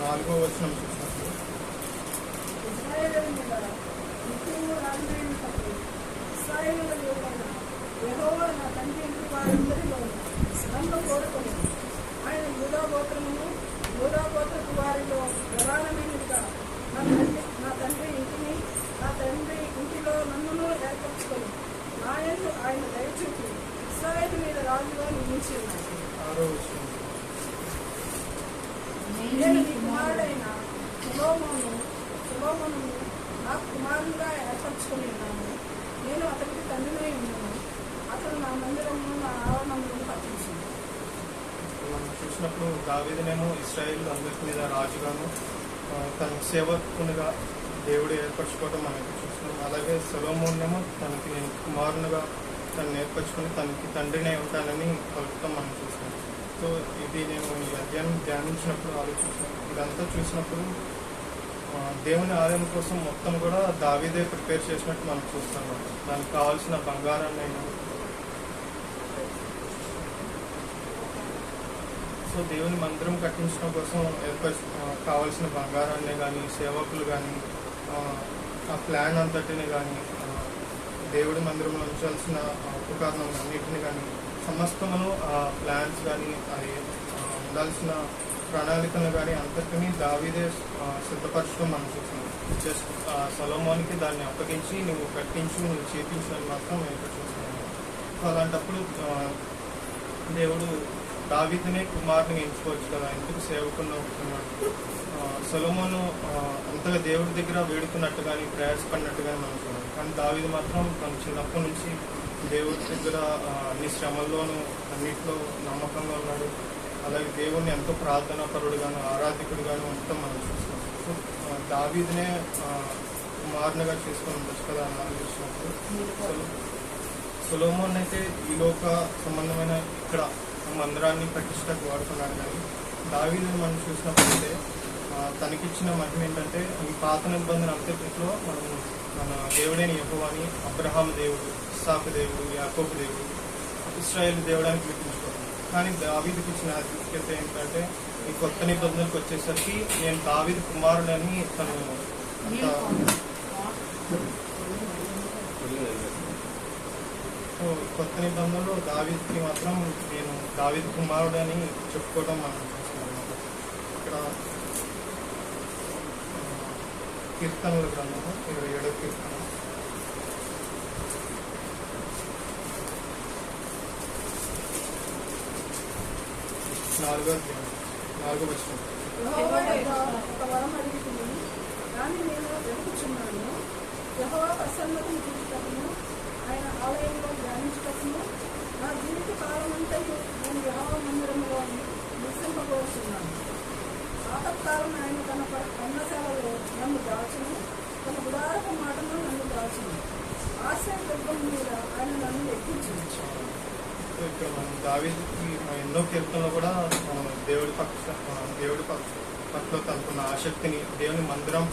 నాలుగో వచనం చూసినప్పుడు ఇశ్రాయేలీయులారా, నిత్యము రాజునైనప్పుడు ఇశ్రాయేలీయుల దేవుడైన యెహోవా నా తండ్రి ఇంటి వారందరిలోను నన్ను కోరుకొని ఆయన వారిలో ప్రధానమైనదిగా నా తండ్రి నా తండ్రి ఇంటిని నా తండ్రి ఇంటిలో నన్నును ఏర్పరచుకొని ఆయన ఆయన దయచూపి ఇస్రాయేల్ మీద రాజుగా నియమించి ఉన్నాడు నేను కుమారుడైన సులోమును సులోమును నా కుమారుడుగా ఏర్పరచుకుని ఉన్నాను నేను అతనికి తండ్రినై ఉన్నాను. అతను నా మందిరము నా ఆవరణములను పట్టించింది మనం చూసినప్పుడు దావేదనేమో ఇస్రాయిల్ అందరి మీద రాజుగాను తన సేవకునిగా దేవుడు ఏర్పరచుకోవడం మనం చూస్తున్నాం. అలాగే సొలోమోన్నేమో తనకి నేను కుమారునిగా తను నేర్పరచుకుని తనకి తండ్రినే ఉంటానని కలుపుతాం మనం చూస్తున్నాం. సో ఇది నేను ఈ అధ్యాయం ధ్యానించినప్పుడు ఆలోచించాను. ఇదంతా చూసినప్పుడు దేవుని ఆలయం కోసం మొత్తం కూడా దావీదే ప్రిపేర్ చేసినట్టు మనం చూస్తాం దానికి కావాల్సిన బంగారాన్ని సో దేవుని మందిరం కట్టించడం కోసం ఏర్పరి కావాల్సిన బంగారాన్ని కానీ సేవకులు కానీ ఆ ప్లాన్ అంతటిని కానీ దేవుడి మందిరంలో ఉంచాల్సిన ఆ, ఉపకరణం అన్నిటిని కానీ సమస్తమును ఆ ప్లాన్స్ కానీ అది ఉండాల్సిన ప్రణాళికలు కానీ అంతటినీ దావీదే సిద్ధపరచడం మనం చూస్తున్నాం. జస్ట్ సొలోమోనికి దాన్ని అప్పగించి నువ్వు కట్టించు నువ్వు చేపించు మాత్రం మేము ఇక్కడ చూస్తున్నాము సో అలాంటప్పుడు దేవుడు దావీదనే కుమారుని ఎంచుకోవచ్చు కదా ఎందుకు సేవకున్న ఉంటున్నాడు సొలమోను అంతగా దేవుడి దగ్గర వేడుకున్నట్టు కానీ ప్రయాసపడినట్టు కానీ మనం చూడాలి కానీ దావీది మాత్రం తను చిన్నప్పటి నుంచి దేవుడి దగ్గర అన్ని శ్రమల్లోనూ అన్నిట్లో నమ్మకంగా ఉన్నాడు. అలాగే దేవుణ్ణి ఎంతో ప్రార్థనా పరుడుగాను ఆరాధికుడుగాను ఉండటం మనం చూస్తున్నాం. సో దావీదునే కుమారునిగా చేసుకొని ఉండొచ్చు కదా అని ఆలోచించినప్పుడు సొలో- సొలోమోన్ అయితే ఈ లోక సంబంధమైన ఇక్కడ మందిరాన్ని ప్రతిష్టకు వాడుకున్నాడు కానీ దావీదుని మనం చూసినప్పుడైతే ఆ, తనకిచ్చిన మహిమ ఏంటంటే ఈ పాత నిబంధన అంతటిలో మనం మన దేవుడైన యహోవాని అబ్రహాం దేవుడు ఇస్సాకు దేవుడు యాకోబు దేవుడు ఇస్రాయేల్ దేవుడానికి పిలిపించుకోవాలి కానీ దావీదికి ఇచ్చిన ఆధిక్యత ఏంటంటే ఈ కొత్త నిబంధనకు వచ్చేసరికి నేను దావీది కుమారుడని తను సో కొత్త నిబంధనలో దావీద్కి మాత్రం నేను దావీద్ కుమారుడని చెప్పుకోవడం మనం చూస్తున్నాం అన్నమాట. ఇక్కడ ఆ, కీర్తనల గ్రంథము ఇరవై ఏడో కీర్తన నాలుగో నాలుగో వచ్చిన ఆయన ఆలయంలో ధ్యానించుటకును నా జీవిత కాలమంతయు నేను యెహోవా మందిరంలో నివసింపబోతున్నాను ఆపత్కాలం ఆయన తన ప- పర్ణశాలలో నన్ను దాచును. తన గుడారపు మాటను నన్ను దాచును. ఆశ్రయ దుర్గం మీద ఆయన నన్ను ఎక్కించవచ్చు ఇక్కడ మనం దావీదుకి ఎన్నో కీర్తనలో కూడా మనం దేవుడి పక్ష దేవుడి పక్ష పట్ల తనకున్న ఆసక్తిని దేవుని మందిరం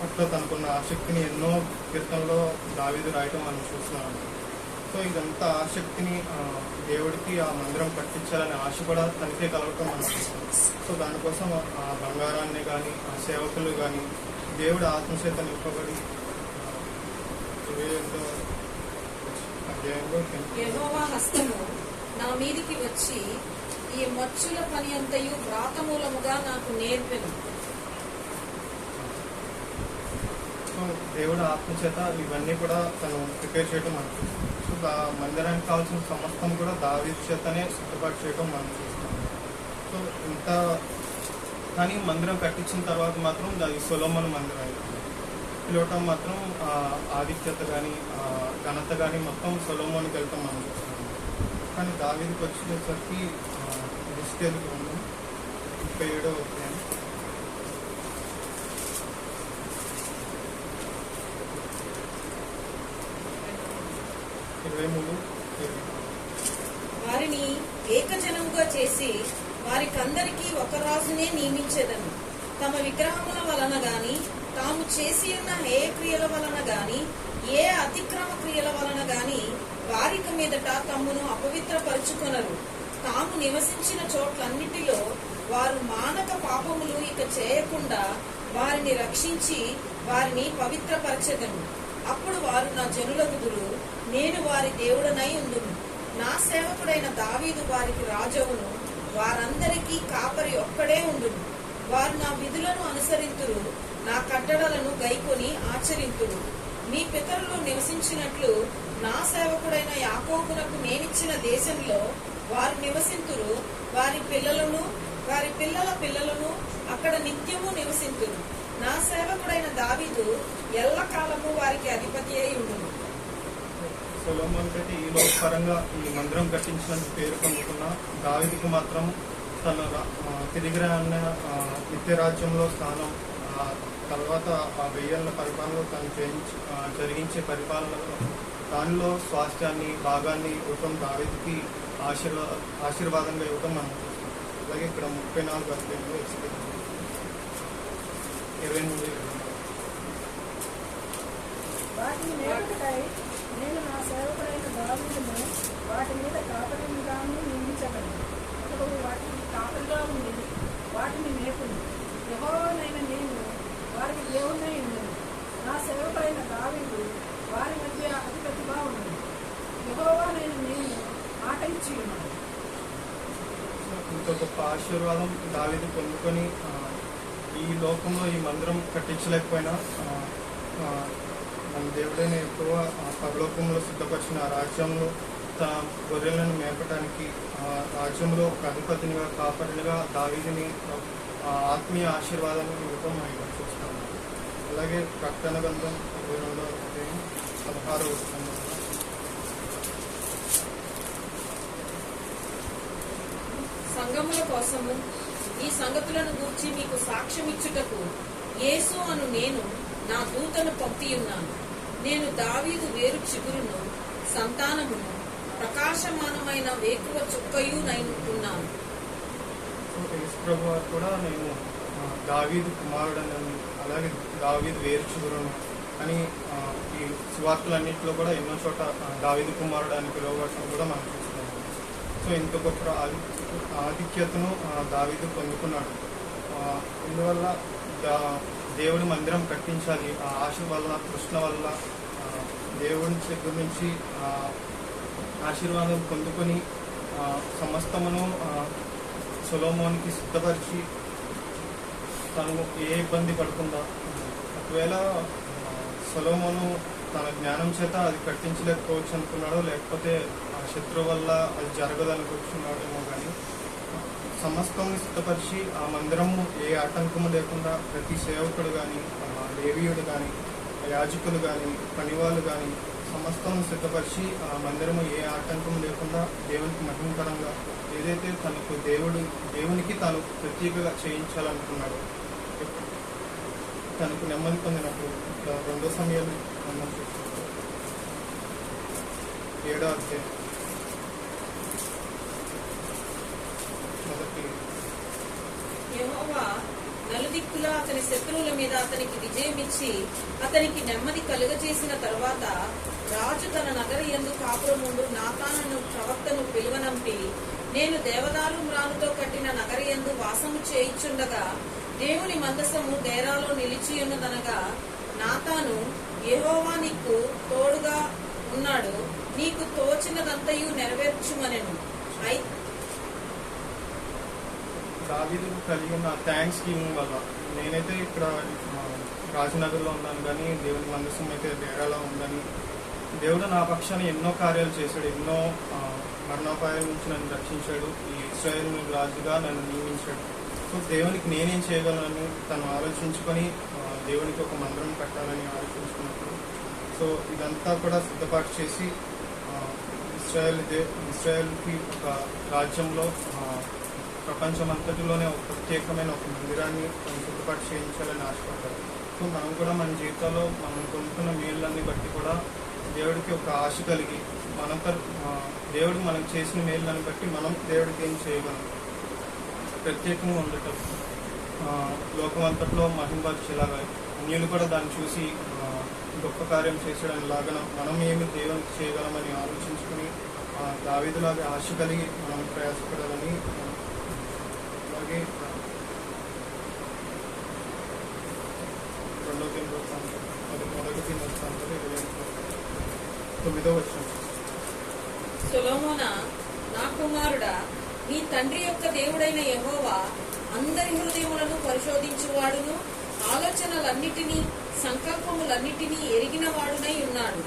పట్ల తనకున్న ఆసక్తిని ఎన్నో కీర్తనలో దావీదు రాయటం మనం చూస్తున్నాం. సో ఇదంతా ఆసక్తిని దేవుడికి ఆ మందిరం కట్టించాలని ఆశ కూడా తనకే కలగటం మనం సో దానికోసం ఆ బంగారాన్ని కానీ ఆ సేవకులు కానీ దేవుడు ఆత్మచేత నింపబడి నా మీదికి వచ్చి ఈ మచ్చుల పని అంతయు వ్రాతమూలముగా నాకు నేర్పెను. సో దేవుడు ఆత్మచేత ఇవన్నీ కూడా తను ప్రిపేర్ చేయడం మనం చూస్తాం సో మందిరానికి కావాల్సిన సమస్తం కూడా దావి చేతనే సిద్ధపాటు చేయడం మనం చూస్తాం సో ఇంత కానీ మందిరం కట్టించిన తర్వాత మాత్రం అది సొలోమన్ మందిరం పిలవటం మాత్రం ఆదిత్యత కానీ ఘనత కానీ మొత్తం సొలోమోన్కి వెళ్తాం మనం చూస్తాం కానీ దావీదికి వచ్చేసరికి డిస్టేల్ ఉంది? ముప్పై ఏడో అధ్యాయం ఇరవై మూడు ఇరవై నాలుగు. వారిని ఏకజనముగా చేసి వారికందరికీ ఒక రాజునే నియమించేదను. తమ విగ్రహముల వలన గాని తాము చేసి ఉన్న ఏ క్రియల వలన గాని ఏ అతిక్రమ క్రియల వలన గాని వారిక మీదట తమ్మును అపవిత్రపరుచుకొనరు. తాము నివసించిన చోట్లన్నిటిలో వారు మానక పాపములు ఇక చేయకుండా వారిని రక్షించి వారిని పవిత్రపరచెదను. అప్పుడు వారు నా జనులకు నేను వారి దేవుడనై ఉందును నా సేవకుడైన దావీదు వారికి రాజవును. వారందరికీ కాపరి ఒక్కడే ఉండును. వారు నా విధులను అనుసరింతురు. నా కట్టడలను గైకొని ఆచరింతురు. మీ పితరులు నివసించినట్లు నా సేవకుడైన యాకోబునకు నేనిచ్చిన దేశంలో వారు నివసింతురు. వారి పిల్లలను వారి పిల్లల పిల్లలను అక్కడ నిత్యము నివసింతురు. నా సేవకుడైన దావీదు ఎల్లకాలము వారికి అధిపతి అయి ఉండును. సొలోమోన్ పెట్టి ఈ లోకపరంగా ఈ మందిరం కట్టించినందుకు పేరు పొందుకున్న దావిదికి మాత్రం తన తిరిగి రాన్న ఆ, నిత్య రాజ్యంలో స్థానం తర్వాత ఆ వెయ్యాల పరిపాలనలో తను జరిగించే పరిపాలనలో దానిలో స్వాస్థ్యాన్ని భాగాన్ని ఇవ్వటం దావిదికి ఆశీర్వా ఆశీర్వాదంగా ఇవ్వటం మనం చూస్తాం అలాగే ఇక్కడ ముప్పై నాలుగు అధ్యయనంలో ఎక్స్పీరియన్స్ ఇరవై మూడు నేను నా సేవకుడైన దావీదును వాటి మీద కాపరిగాను నియమించగలను అతడు వాటిని కాపరిగా ఉండి వాటిని మేపును. యెహోవానైన నేను వారికి దేవునై ఉన్నాను. నా సేవకుడైన దావీదు వారి మధ్య అధిపతిగా ఉన్నాను యెహోవానైన నేను మాట ఇచ్చి ఉన్నాను ఇంకో గొప్ప ఆశీర్వాదం దావిది పొందుకొని ఈ లోకంలో ఈ మందిరం కట్టించలేకపోయినా మన దేవుడైన ఎక్కువ పరలోకంలో సిద్ధపరిచిన ఆ రాజ్యంలో తన గొర్రెలను మేపటానికి ఆ రాజ్యంలో ఒక అధిపతినిగా కాపరినిగా దావీదిని ఆత్మీయ ఆశీర్వాదాన్ని ఇవ్వటం మనం ఇక్కడ చూస్తాము అలాగే ప్రకటన గంధం రెండో పదహారు వస్తుంది సంగముల కోసము ఈ సంగతులను గూర్చి మీకు సాక్ష్యమిచ్చుటకు యేసు అను నేను నా దూతను పంపియున్నాను. నేను దావీదు వేరు చిగురును సంతానమును ప్రకాశమానమైన వేకువ చుక్కయు నైనుకున్నాను. ప్రభు కూడా నేను దావీదు కుమారుడని అలాగే దావీదు వేర్చుగురును అని ఈ సువార్తలన్నింటిలో కూడా ఎన్నో చోట దావీదు కుమారుడు అని పిలువబడటం కూడా మనం చూస్తున్నాం సో ఇంత గొప్ప ఆధిక్యతను దావీదు పొందుకున్నాడు. ఇందువల్ల దేవుడి మందిరం కట్టించాలి. ఆ ఆశ వల్ల కృష్ణ వల్ల దేవుడి దగ్గర నుంచి ఆశీర్వాదం పొందుకొని సమస్తమును సులోమోనికి సిద్ధపరిచి తను ఏ ఇబ్బంది పడకుండా ఒకవేళ ఆ, సొలోమోను తన జ్ఞానం చేత అది కట్టించలేకపోవచ్చు అనుకున్నాడో లేకపోతే ఆ శత్రువు వల్ల అది జరగదు కానీ సమస్తం సిద్ధపరిచి ఆ మందిరము ఏ ఆటంకము లేకుండా ప్రతి సేవకుడు కానీ దేవీయుడు కానీ యాజకులు కానీ పనివాళ్ళు కానీ సమస్తం సిద్ధపరిచి ఆ మందిరము ఏ ఆటంకం లేకుండా దేవునికి మహిమకరంగా ఏదైతే తనకు దేవుడు దేవునికి తాను ప్రత్యేకగా చేయించాలనుకున్నాడు తనకు నెమ్మది పొందినప్పుడు రెండో సమయాలు మనం ఏడో అధ్యాయం మొదటి యెహోవా నలుదిక్కులా అతని శత్రువుల మీద అతనికి విజయం ఇచ్చి అతనికి నెమ్మది కలుగజేసిన తర్వాత రాజు తన నగర ఎందు కాపురముండు నాతానను ప్రవక్తను పిలువనంపి నేను దేవదారు మ్రానుతో కట్టిన నగర ఎందు వాసము చేయిచుండగా దేవుని మందసము డేరాలో నిలిచియున్నదనగా నాతాను యహోవా నీకు తోడుగా ఉన్నాడు నీకు తోచినదంతయు నెరవేర్చుమనెను. అయితే దావీదు కలిగి ఉన్న థ్యాంక్స్ గివింగ్ వల్ల. నేనైతే ఇక్కడ రాజనగర్లో ఉన్నాను కానీ దేవుని మనసు అయితే డేరాలో ఉందని. దేవుడు నా పక్షాన్ని ఎన్నో కార్యాలు చేశాడు ఎన్నో ఆ, మరణోపాయాల నుంచి నన్ను రక్షించాడు. ఈ ఇస్రాయేల్ రాజుగా నన్ను నియమించాడు. సో దేవునికి నేనేం చేయగలను తను ఆలోచించుకొని దేవునికి ఒక మందిరం కట్టాలని ఆలోచించుకున్నప్పుడు. సో ఇదంతా కూడా సిద్ధపాటు చేసి ఇస్రాయల్ దే ఇస్రాయల్కి ఒక రాజ్యంలో ప్రపంచం ప్రపంచమంతటిలోనే ఒక ప్రత్యేకమైన ఒక మందిరాన్ని మనం సిద్ధపాటు చేయించాలని ఆశపడ్డారు సో మనం కూడా మన జీవితంలో మనం పొందుతున్న మేళ్ళన్ని బట్టి కూడా దేవుడికి ఒక ఆశ కలిగి మన దేవుడు మనకు చేసిన మేళ్ళని బట్టి మనం దేవుడికి ఏం చేయగలం? ప్రత్యేకంగా ఉండటం. ఆ, లోకమంతట్లో మహింపరిచేలాగా అన్యులు కూడా దాన్ని చూసి గొప్ప కార్యం చేసేయడం లాగా మనం ఏమి దేవునికి చేయగలమని ఆలోచించుకుని దావేదిలాగా ఆశ కలిగి మనం ప్రయాసపడాలని gate from రెండోకి అది మొదటి దినోత్సవంలో ఇరవై తొమ్మిదో వచ్చిన సొలోమోన నా కుమారుడా నీ తండ్రి యొక్క దేవుడైన యహోవా అందరి హృదయములను పరిశోధించువాడును. ఆలోచనలన్నిటినీ సంకల్పములన్నిటినీ ఎరిగిన వాడునై ఉన్నాడు.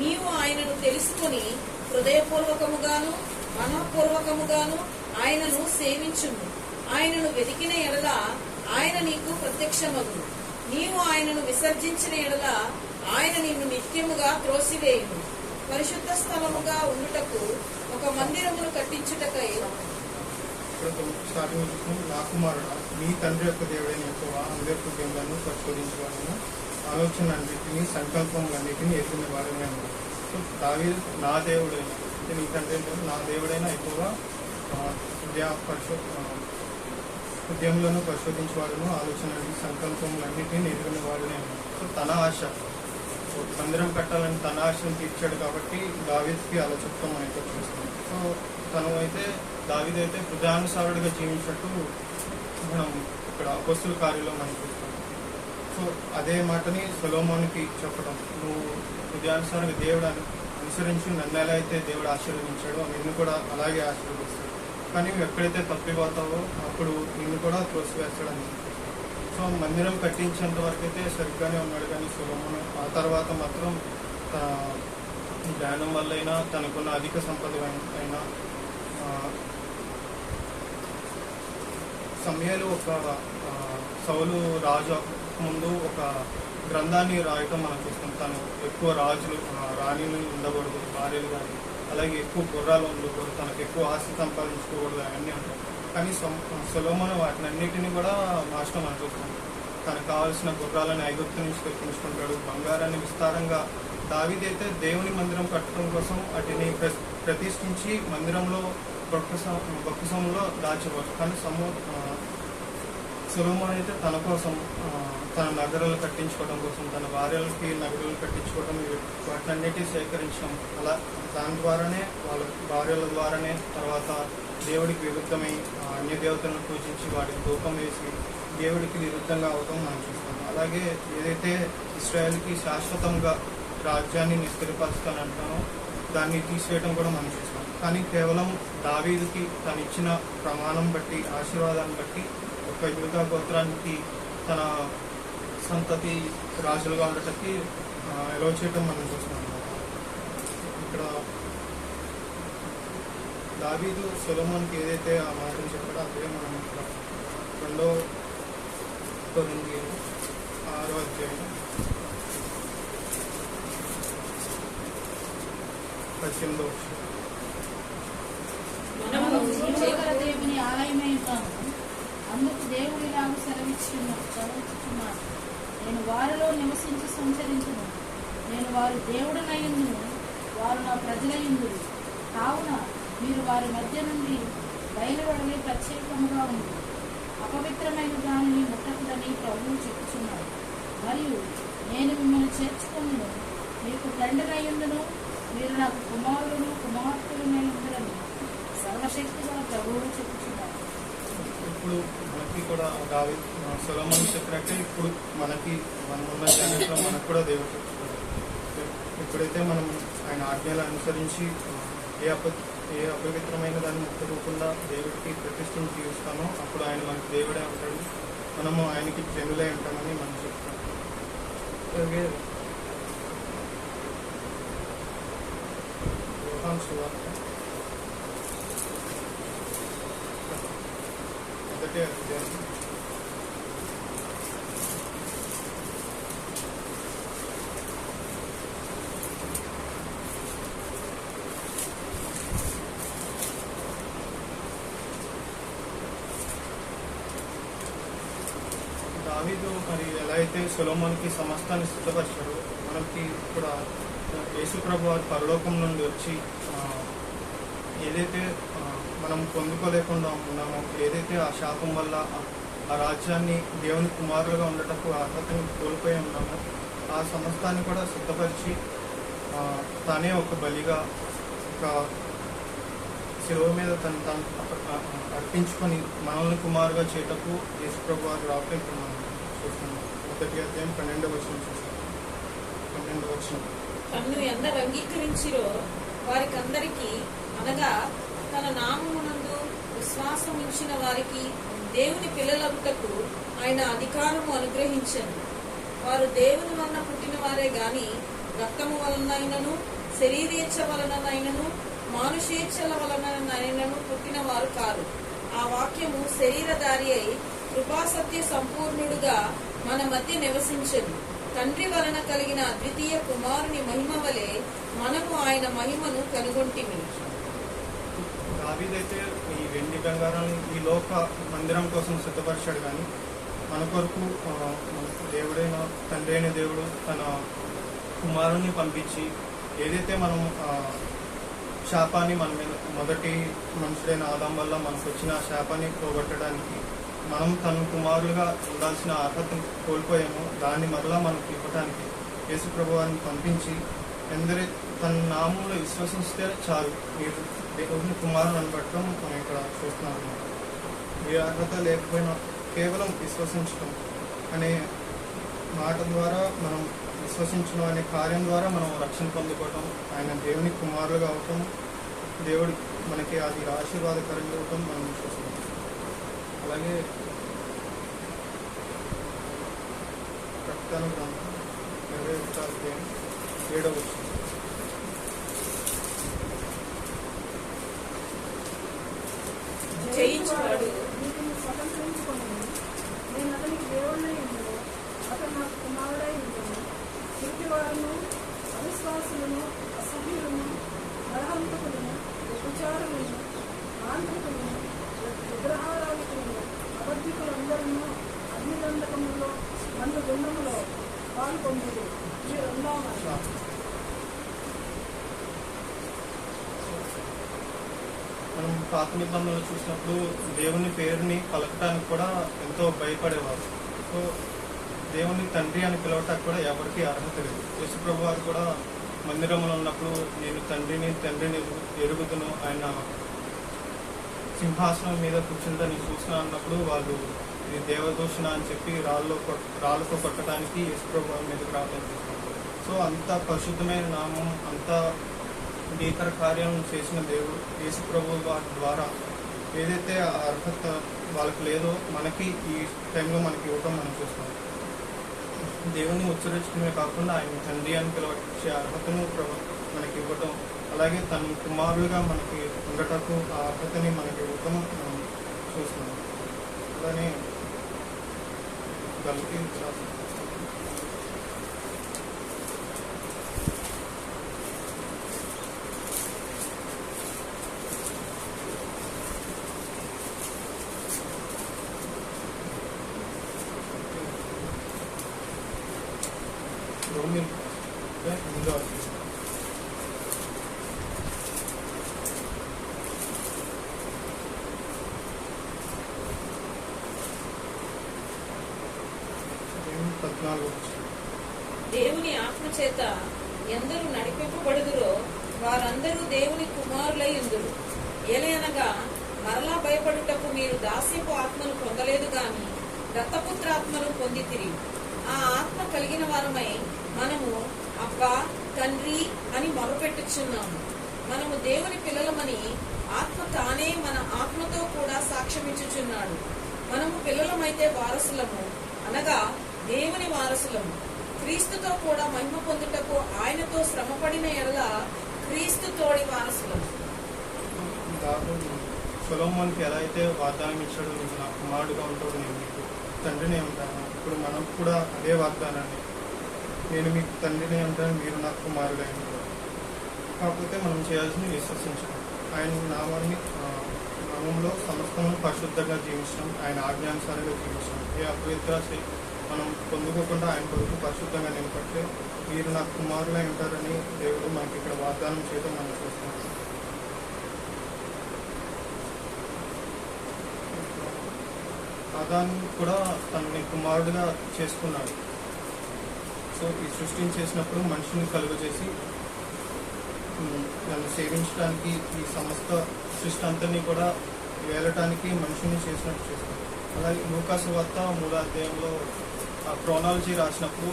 నీవు ఆయనను తెలుసుకొని హృదయపూర్వకముగాను మనఃపూర్వకముగాను ఆయనను సేవించుము. ఆయనను వెతికిన ఎడల ఆయన నీకు ప్రత్యక్షమగును. నీవు ఆయనను విసర్జించిన ఎడల ఆయన నిన్ను నిత్యముగా త్రోసివేయును. పరిశుద్ధ స్థలముగా ఉండుటకు ఒక మందిరమును కట్టించుటకై నా కుమారుడు మీ తండ్రి యొక్క దేవుడైన ఎక్కువ అందరి హృదయములను పరిశోధించవాలను ఆలోచన అన్నిటినీ సంకల్పములన్నిటినీ ఎరిగిన వాడనే సో దావి నా దేవుడైన నీ తండ్రి నా దేవుడైన ఎక్కువగా విద్యా పరిశోధన పరిశో ఉద్యమంలోనూ పరిశోధించేవాడును ఆలోచన సంకల్పములన్నింటినీ ఎరిగిన వాడునే సో తన ఆశ. సో మందిరం కట్టాలని తన ఆశను తీర్చాడు కాబట్టి దావీద్కి అలా చెప్తాం మనకి చూస్తాం సో తను అయితే దావీద్ అయితే హృదయానుసారుడిగా జీవించినట్టు మనం ఇక్కడ అపస్తుల కార్యంలో మనం చూస్తాం సో అదే మాటని సొలోమోనికి చెప్పడం. నువ్వు హృదయానుసారంగా దేవుడు అను- అనుసరించి నన్ను ఎలా అయితే దేవుడు ఆశీర్వదించాడో నిన్ను కూడా అలాగే ఆశీర్వదిస్తాడు. కానీ నువ్వు ఎక్కడైతే తప్పిపోతావో అప్పుడు నిన్ను కూడా త్రోసివేస్తాడని సో మందిరం కట్టించేంత వరకు అయితే సరిగ్గానే ఉన్నాడు కానీ సులభము ఆ తర్వాత మాత్రం ధ్యానం జ్ఞానం వల్లైనా తనకున్న అధిక సంపద అయినా సమయాలు ఒక సౌలు రాజు ముందు ఒక గ్రంథాన్ని రాయటం మనం చూస్తాం. తను ఎక్కువ రాజులు రాణిని రాణిలు ఉండకూడదు భార్యలు కానీ. అలాగే ఎక్కువ గుర్రాలు ఉండకూడదు తనకు ఎక్కువ ఆస్తి సంపాదించుకోకూడదు అవన్నీ ఉంటాయి కానీ సులభమైన వాటిని అన్నిటిని కూడా నాశనం అనిపిస్తుంది తనకు కావాల్సిన గుర్రాలను ఐగుప్తు నుంచి తెప్పించుకుంటాడు. బంగారాన్ని విస్తారంగా దావిదైతే దేవుని మందిరం కట్టడం కోసం వాటిని ప్ర- ప్రతిష్ఠించి మందిరంలో బొక్కసం బొక్కసంలో దాచవచ్చు. కానీ సమూ ఆ, సులభం అయితే తన కోసం తన నగరాలు కట్టించుకోవడం కోసం తన భార్యలకి నగరాలు కట్టించుకోవడం ఇవి వాటినన్నిటి సేకరించడం. అలా దాని ద్వారానే వాళ్ళ భార్యల ద్వారానే తర్వాత దేవుడికి విరుద్ధమై అన్య దేవతలను పూజించి వాటికి ధూపం వేసి దేవుడికి విరుద్ధంగా అవడం మనం చూస్తాం అలాగే ఏదైతే ఇస్రాయల్కి శాశ్వతంగా రాజ్యాన్ని నిస్థిరపరుస్తానంటామో దాన్ని తీసివేయడం కూడా మనం చూస్తాం కానీ కేవలం దావీదుకి తను ఇచ్చిన ప్రమాణం బట్టి ఆశీర్వాదాన్ని బట్టి ఒక యుగా గోత్రానికి తన సంతతి రాజులుగా ఉండటానికి ఎలా చేయటం మనం చూస్తున్నాం. ఇక్కడ దావీదు సొలమోన్కి ఏదైతే ఆ మాటలు చెప్పాడో అదే మనం ఇక్కడ రెండో తొమ్మిది ఆరో అధ్యాయం పశ్చిమలో దేవుని ఆలయమై అందుకు దేవుడి ఇలాగ సెలవిచ్చున్న సెలవిచ్చుచున్నాడు నేను వారిలో నివసించి సంచరించును. నేను వారి దేవుడనయ్యుందును వారు నా ప్రజలయ్యుందురు కావున మీరు వారి మధ్య నుండి బయలువడలే ప్రత్యేకముగా ఉంది అపవిత్రమైన దానిని ముట్టకుడని ప్రభువు చెప్పుచున్నాడు. మరియు నేను మిమ్మల్ని చేర్చుకున్నాను మీకు తండ్రినయ్యుందును మీరు నాకు కుమారులను కుమార్తెలనయ్యుందురని సర్వశక్తిగా ప్రభువు చెప్పుచున్నాడు. ఇప్పుడు మనకి కూడా దావి సొలమన్ చెప్పినట్టే ఇప్పుడు మనకి మనం ఉన్న జనరేషన్ మనకు కూడా దేవుడు ఎప్పుడైతే మనం ఆయన ఆజ్ఞలు అనుసరించి ఏ అప ఏ అపవిత్రమైన దాన్ని ముట్టుకోకుండా దేవుడికి ప్రతిష్టను జీవిస్తామో అప్పుడు ఆయన మనకి దేవుడే ఉంటాడు. మనము ఆయనకి జనులే ఉంటామని మనం చెప్తాం అలాగే సువార్త మొదటి దావీదు మరి ఎలా అయితే సులోమానికి సమస్తాన్ని సిద్ధపరిచాడు మనకి కూడా యేసుప్రభు ప్రభు పరలోకం నుండి వచ్చి ఏదైతే మనం పొందుకోలేకుండా ఉన్నామో ఏదైతే ఆ శాపం వల్ల ఆ- రాజ్యాన్ని దేవుని కుమారులుగా ఉండటకు అర్హతను కోల్పోయి ఉన్నామో ఆ సమస్తాన్ని కూడా సిద్ధపరిచి తనే తానే ఒక బలిగా ఒక శిలువ మీద తను తను అర్పించుకొని మనల్ని కుమారుగా చేయటకు యేసుప్రభు వారు రావటం మనం చూస్తున్నాం. ఒకటి అధ్యాయం పన్నెండవ వచ్చిన చూస్తాం పన్నెండవ వచ్చిన తను ఎందరు అంగీకరించిరో వారికందరికీ అనగా తన నామమునందు విశ్వాసం ఉంచిన వారికి దేవుని పిల్లలగుటకు ఆయన అధికారము అనుగ్రహించను. వారు దేవుని వలన పుట్టిన వారే గాని రక్తము వలనైనను శరీరేచ్ఛ వలనైనను మానుషేచ్ఛల వలనైనను పుట్టిన వారు కారు. ఆ వాక్యము శరీరధారి అయి కృపాసత్య సంపూర్ణుడుగా మన మధ్య నివసించను. తండ్రి వలన కలిగిన అద్వితీయ కుమారుని మహిమ వలె మనము ఆయన మహిమను కనుగొంటిమి. అయితే ఈ వెండి బంగారం ఈ లోక మందిరం కోసం సిద్ధపరిచాడు కానీ మన కొరకు దేవుడైన తండ్రి అయిన దేవుడు తన కుమారుణ్ణి పంపించి ఏదైతే మనం శాపాన్ని మన మీద మొదటి మనుషుడైన ఆదాం వల్ల మనకు వచ్చిన శాపాన్ని పోగొట్టడానికి మనం తన కుమారులుగా ఉండాల్సిన అర్హతను కోల్పోయామో దాన్ని మరలా మనకు ఇవ్వడానికి యేసు ప్రభువాన్ని పంపించి ఎందరి తన నామంలో విశ్వసిస్తే చాలు మీరు దేవుని కుమారుని అనబట్టడం మనం ఇక్కడ చూస్తున్నాం అన్నమాట. ఏ అర్హత లేకపోయినా కేవలం విశ్వసించడం అనే మాట ద్వారా మనం విశ్వసించడం అనే కార్యం ద్వారా మనం రక్షణ పొందుకోవటం ఆయన దేవుని కుమారులుగా అవటం దేవుడు మనకి అది ఆశీర్వాదకరంగా అవటం మనం చూస్తున్నాం అలాగే ప్రకటన గ్రంథం ఇరవై ఒకటో ఏడవ జయించువాడు వీటిని స్వతంత్రించుకొని నేను అతనికి దేవుడై ఉండను అతను నాకు కుమారుడై ఉండను ఇంటి వారును అవిశ్వాసులను అసభ్యులను నరహంతకులను వ్యభిచారులను ఆంధ్రికులను విగ్రహారాధికులను అబద్ధికులందరూ అగ్నిదండకములో మందు గుండములో పాల్గొందుడు ఈ రెండవ మాట. మనం పాత నిబంధనలు చూసినప్పుడు దేవుని పేరుని పలకటానికి కూడా ఎంతో భయపడేవారు. సో దేవుని తండ్రి అని పిలవటానికి కూడా ఎవరికి అర్హత లేదు. యేసుప్రభు వారు కూడా మందిరంలో ఉన్నప్పుడు నేను తండ్రిని తండ్రిని ఎరుగుదును. ఆయన సింహాసనం మీద కూర్చుంటే నేను చూసిన అన్నప్పుడు వాళ్ళు ఇది దేవదూషణ అని చెప్పి రాళ్ళు రాళ్ళతో కొట్టడానికి యేసుప్రభు వారి మీద ప్రార్థన చూస్తాం సో అంత పరిశుద్ధమైన నామం అంత ఇతర కార్యాలు చేసిన దేవుడు యేసు ప్రభు వారి ద్వారా ఏదైతే ఆ అర్హత వాళ్ళకి లేదో మనకి ఈ టైంలో మనకి ఇవ్వటం మనం చూస్తాం. దేవుని ఉచ్చరించడమే కాకుండా ఆయన తండ్రి అని పిలవచ్చే అర్హతను మనకి ఇవ్వటం అలాగే తన కుమారులుగా మనకి ఉండటకు ఆ అర్హతని మనకి ఇవ్వటం మనం చూస్తున్నాం. అలానే గల్కి రోమిల్ ముందు పద్నాలుగు దేవుని ఆత్మ చేత ఎందరూ నడిపింపబడుదురో వారందరూ దేవుని కుమారులై ఉందురు ఏలయనగా మరలా భయపడుటకు మీరు దాస్యపు ఆత్మను పొందలేదు గాని దత్తపుత్రాత్మను పొందితిరి ఆ ఆత్మ కలిగిన వారమై మనము అబ్బా తండ్రి అని మొరపెట్టుచున్నాము. మనము దేవుని పిల్లలమని ఆత్మ తానే మన ఆత్మతో కూడా సాక్ష్యమిచ్చుచున్నాడు. మనము పిల్లలమైతే వారసులము అనగా దేవుని వారసులము. క్రీస్తుతో కూడా మహిమ పొందుటకు ఆయనతో శ్రమపడిన ఎడల క్రీస్తు తోడి వారసులము. సొలొమోన్కి ఎలా అయితే వాగ్దానం ఇచ్చాడో నీకు నా కుమారుడుగా ఉంటాడు నేను మీకు తండ్రినే ఉంటాను. ఇప్పుడు మనం కూడా అదే వాగ్దానాన్ని నేను మీకు తండ్రినే ఉంటాను మీరు నాకు కుమారుడే ఉంటారు కాకపోతే మనం చేయాల్సింది విశ్వసించడం. ఆయన నామాన్ని నామంలో సమస్తము పరిశుద్ధంగా జీవించడం ఆయన ఆజ్ఞానుసారంగా జీవించడం. ఏ అపవిత్రాశ మనం పొందుకోకుండా ఆయన కొరకు పరిశుద్ధంగా నిలబడితే మీరు నాకు కుమారులై ఉంటారని దేవుడు మనకి ఇక్కడ వాగ్దానం చేయడం మనం చూస్తున్నాం. అదాన్ కూడా తనని కుమారుడుగా చేసుకున్నాడు. సో ఈ సృష్టిని చేసినప్పుడు మనిషిని కలుగజేసి నన్ను సేవించడానికి ఈ సమస్త సృష్టి అంతని కూడా వేలటానికి మనిషిని చేసినట్టు చేస్తాడు. అలాగే లూకాసు వార్త మూడో అధ్యాయంలో ఆ క్రోనాలజీ రాసినప్పుడు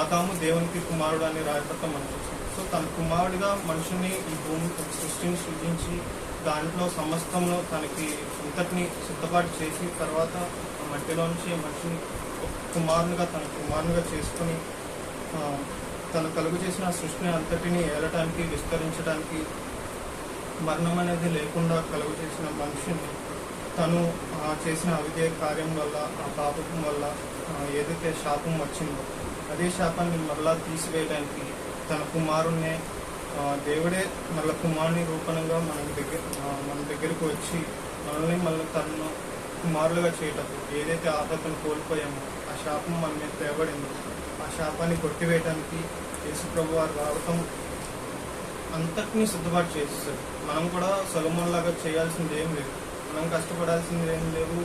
ఆదాము దేవునికి కుమారుడు అని రాయపడతాం మనం చూస్తాం. సో తన కుమారుడిగా మనుషుని ఈ భూమి సృష్టిని సృజించి దాంట్లో సమస్తంలో తనకి ఇంతటిని సిద్ధపాటు చేసి తర్వాత మట్టిలో నుంచి మనిషిని కుమారునిగా తన కుమారునిగా చేసుకొని తను కలుగు చేసిన సృష్టిని అంతటిని ఏలటానికి విస్తరించడానికి మరణం అనేది లేకుండా కలుగు చేసిన మనిషిని తను చేసిన అవిధేయ కార్యం వల్ల ఆ పాపం వల్ల ఏదైతే శాపం వచ్చిందో అదే శాపాన్ని మరలా తీసివేయడానికి తన కుమారుణ్ణే దేవుడే మళ్ళీ కుమారుని రూపంగా మన దగ్గర మన దగ్గరకు వచ్చి మనల్ని మళ్ళీ తనను కుమారులుగా చేయటకు ఏదైతే ఆపదను కోల్పోయామో ఆ శాపం మన మీద తేబడిందో ఆ శాపాన్ని కొట్టివేయడానికి యేసుప్రభు వారు రావటం అంతటినీ సిద్ధపాటు చేస్తారు మనం కూడా సొలమోన్ చేయాల్సింది ఏం లేదు. మనం కష్టపడాల్సింది ఏం లేదు.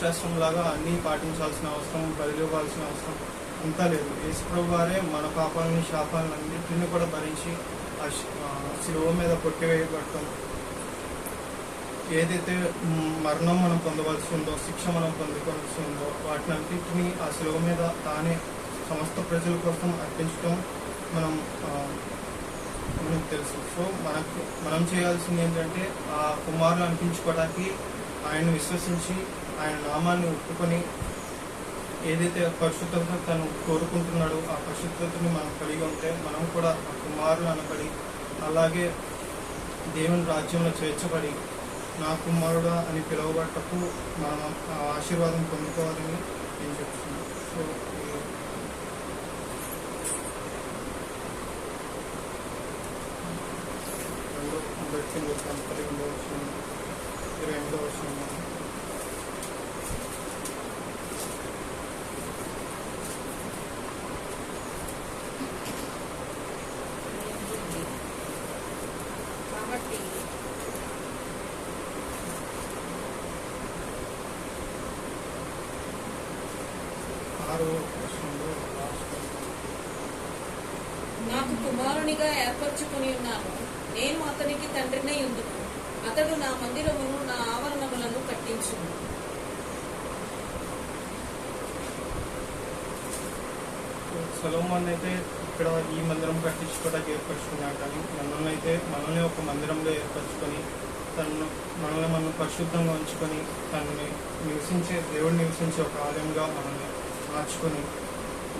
శాస్త్రం లాగా అన్నీ పాటించాల్సిన అవసరం బదిలివ్వాల్సిన అవసరం. అంతా లేదు. యేసుప్రభు వారే మన పాపాలని శాపాలను అన్నింటినీ కూడా భరించి ఆ శిలువ మీద కొట్టివేయబడటం ఏదైతే మరణం మనం పొందవలసి ఉందో శిక్ష మనం పొందుకోవాల్సి ఉందో వాటిని అన్నింటినీ ఆ శిలువ మీద తానే సమస్త ప్రజల కోసం అర్పించడం మనం మనకు తెలుసు. సో మనకు మనం చేయాల్సింది ఏంటంటే ఆ కుమారులు అనిపించుకోవడానికి ఆయన విశ్వసించి ఆయన నామాన్ని ఒప్పుకొని ఏదైతే పరిశుద్ధత తను కోరుకుంటున్నాడో ఆ పరిశుద్ధతని మనం కలిగి ఉంటే మనం కూడా ఆ కుమారులు అనబడి అలాగే దేవుని రాజ్యంలో చేర్చబడి నా కుమారుడా అని పిలువబట్టకు మనం ఆ ఆశీర్వాదం పొందుకోవాలని నేను చెప్తున్నాను. సో ఈ- రెండో వ్యక్తిని ఇరవై ఎనిమిదో వచ్చిన కాబట్టి ఆరో వచనంలో లాస్ట్ నాకు కుమారునిగా ఏర్పరచుకొని ఉన్నాను నేను అతనికి తండ్రినై ఉందును అతడు నా మందిరమును నా ఆవరణములను కట్టించును సొలొమోన్ అయితే ఇక్కడ ఈ మందిరం కట్టించుకోవడానికి ఏర్పరచుకున్నాడు కానీ మనల్ని అయితే మనల్ని ఒక మందిరంలో ఏర్పరచుకొని తను మనల్ని మనం పరిశుద్ధంగా ఉంచుకొని తనని నివసించే దేవుడు నివసించే ఒక ఆలయంగా మనల్ని మార్చుకొని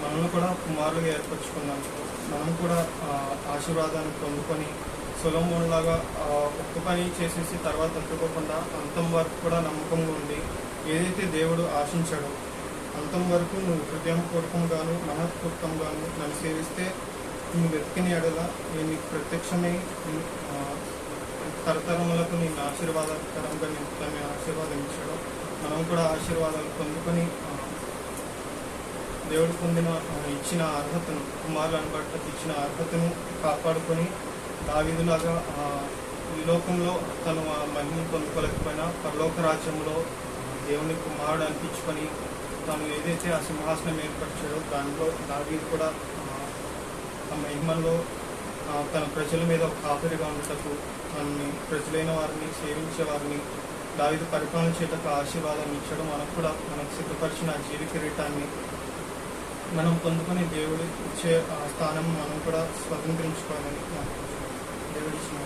మనల్ని కూడా కుమారులుగా ఏర్పరచుకున్నాం మనం కూడా ఆశీర్వాదాన్ని పొందుకొని సులభంలాగా లాగా ఒక్క పని చేసేసి తర్వాత తట్టుకోకుండా అంతం వరకు కూడా నమ్మకంగా ఉండి ఏదైతే దేవుడు ఆశించాడో అంతం వరకు నువ్వు హృదయపూర్వకంగాను మనఃపూర్వకంగాను నన్ను సేవిస్తే నువ్వు వెతికిన ఎడల నేను నీకు ప్రత్యక్షమై నీ- తరతరములకు నేను ఆశీర్వాదకరంగా నేను తన ఆశీర్వాదం ఇచ్చాడు మనం కూడా ఆశీర్వాదాలు పొందుకొని దేవుడు పొందిన ఇచ్చిన అర్హతను కుమారులను బట్టి ఇచ్చిన అర్హతను కాపాడుకొని దావీదులాగా ఆ, ఈ లోకంలో తను ఆ మహిమను పొందుకోలేకపోయినా పరలోక రాజ్యంలో దేవుని కుమారుడు అనిపించుకొని తను ఏదైతే ఆ సింహాసనం ఏర్పరిచాడో దాంట్లో దావీదు కూడా ఆ, మహిమల్లో మహిమలో తన ప్రజల మీద ఒక కాపురిగా ఉండటకు తనని ప్రజలైన వారిని సేవించే వారిని దావిది పరిపాలన చేయటకు ఆశీర్వాదం ఇచ్చడం మనకు కూడా మనకు సిద్ధపరిచిన జీవిత జీవి కిరీటాన్ని మనం పొందుకుని దేవుడు ఇచ్చే ఆ స్థానం మనం కూడా స్వతంత్రించుకోవాలని దేవుడి ఇచ్చిన